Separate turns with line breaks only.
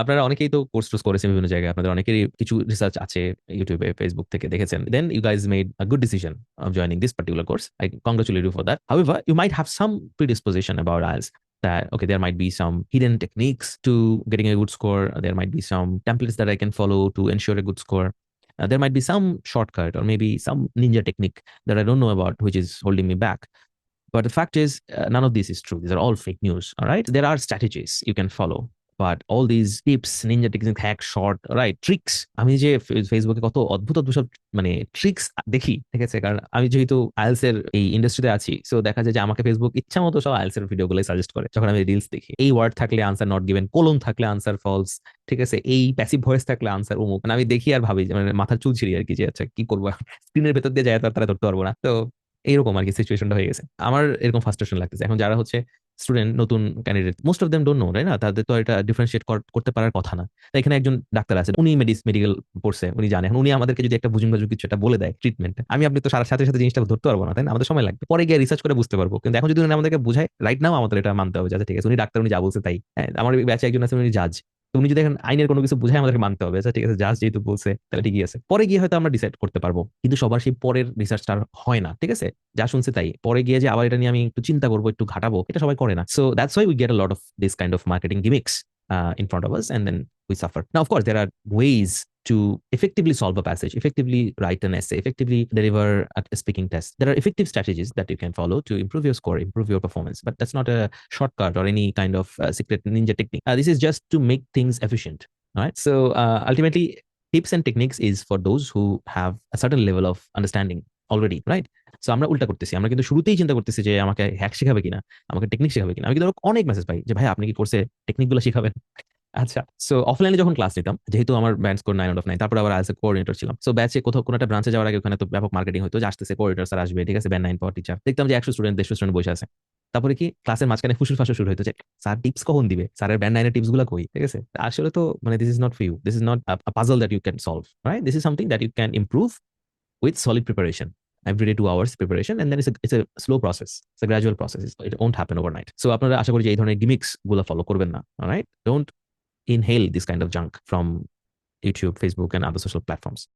আপনারা অনেকেই তো কোর্স টোর্স করেছেন বিভিন্ন জায়গায় আপনাদের অনেকেরই কিছু রিসার্চ আছে ইউটিউবে ফেসবুক থেকে দেখেছেন then you guys made a good decision of joining this particular course I congratulate you for that however you might have some predisposition about IELTS that okay there might be some hidden techniques to getting a good score there might be some templates that i can follow to ensure a good score Uh, there might be some shortcut or maybe some ninja technique that i don't know about which is holding me back but the fact is uh, none of this is true these are all fake news all right there are strategies you can follow But all these tips ninja technique hack short right tricks আমি যে ফেসবুকে কত অদ্ভুত অদ্ভুত সব মানে tricks দেখি, ঠিক আছে? কারণ আমি যেহেতু আইএলস এর এই ইন্ডাস্ট্রিতে আছি সো দেখা যায় যে আমাকে ফেসবুক ইচ্ছা মতো সব আইলস এর ভিডিওগুলো সাজেস্ট করে, যখন আমি রিলস দেখি। এই ওয়ার্ড থাকলে আনসার নট গিভেন কোলন থাকলে আনসার ফলস ঠিক আছে? এই প্যাসিভ ভয়েস থাকলে আনসার উমুক মানে আমি দেখি আর ভাবি মানে মাথার চুল ছিঁড়ি আর কি, যে আচ্ছা কি করব? স্ক্রিনের ভেতর দিয়ে যায়, তারা ধরতে পারব না। তো এইরকম আর কি সিচুয়েশনটা হয়ে গেছে। আমার এরকম ফার্স্টেশন লাগতেছে। এখন যারা হচ্ছে স্টুডেন্ট নতুন candidate most of them don't know না? তাদের তো এটা ডিফারেন্সিয়েট করতে পারার কথা না। তাই এখানে একজন ডাক্তার আছে উনি মেডিস মেডিকেল পড়ছে উনি জানে। এখন উনি আমাদেরকে যদি একটা বুঝুন বাজু কিছু একটা বলে দেয় ট্রিটমেন্ট আমি আপনি তো সারা, সাথে সাথে জিনিসটা ধরতে পারব না, তাই না? আমাদের সময় লাগবে। পরে গিয়ে রিসার্চ করে বুঝতে পারব। কিন্তু এখন যদি উনি আমাদেরকে বুঝায় রাইট নাও আমাদের এটা মানতে হবে যাতে ঠিক আছে, উনি ডাক্তার, উনি যা বলছে তাই। হ্যাঁ আমার ব্যাচে একজন আছে, উনি জাজ উনি যদি এখন আইনের কোনো কিছু বুঝায় আমাদেরকে মানতে হবে আচ্ছা ঠিক আছে, জাজ যেহেতু বলছে, তাহলে ঠিকই আছে। পরে গিয়ে হয়তো আমরা ডিসাইড করতে পারব। কিন্তু সবার সেই পরের রিসার্চটা হয় না, ঠিক আছে? যা শুনছে তাই। পরে গিয়ে যে আবার এটা নিয়ে আমি একটু চিন্তা করব, একটু ঘাটাবো, এটা সবাই করে না। So that's why we get a lot of this kind of marketing gimmicks in front of us and then we suffer. Now, of course, there are ways to effectively solve a passage, effectively write an essay, effectively deliver a a speaking test. There are effective strategies that you can follow to improve your score, improve your performance, but that's not a shortcut or any kind of uh, secret ninja technique. Uh, this is just to make things efficient. All right. So uh, ultimately, tips and techniques is for those who have a certain level of understanding already, right? So আমরা উল্টা করতেছি আমরা কিন্তু শুরুতেই চিন্তা করতেছি যে আমাকে হ্যাক শেখাবে কিনা আমাকে টেকনিক শেখাবে কিনা আমি কিন্তু অনেক মেসেজ পাই যে ভাই আপনি কি কোর্সে টেকনিকগুলো শিখাবেন আচ্ছা সো অফলাইনে যখন ক্লাস নিতাম যেহেতু আমার band score nine out of nine তারপর আবার আজ কোঅর্ডিনেটর ছিলাম। সো ব্যাচে কোথাও কোনো একটা ব্রাঞ্চে যাওয়ার আগে ওখানে তো ব্যাপক মার্কেটিং হতো যে আসতেছে কোঅর্ডিনেটর স্যার আসবে ঠিক আছে? ব্যান্ড নাইন পাওয়ার টিচার দেখতাম যে একশো স্টুডেন্ট দেড়শো স্টুডেন্ট বসে আছে। তারপরে কি ক্লাসের মাঝখানে ফুসুর ফাঁসু শুরু হতো যে স্যার টিপস কখন দিবে? স্যারের ব্যান্ড নাইনের টিপসগুলো কই? ঠিক আছে? আসলে তো মানে this is not for you this is not a puzzle that you can solve right this is something that you can improve with solid preparation every day two hours preparation and then it's a, it's a slow process it's a gradual process. It's- it won't আপনারা আশা করি যে এই ধরনের গিমিক্সগুলো follow করবেন না right don't inhale this kind of junk from youtube facebook and other social platforms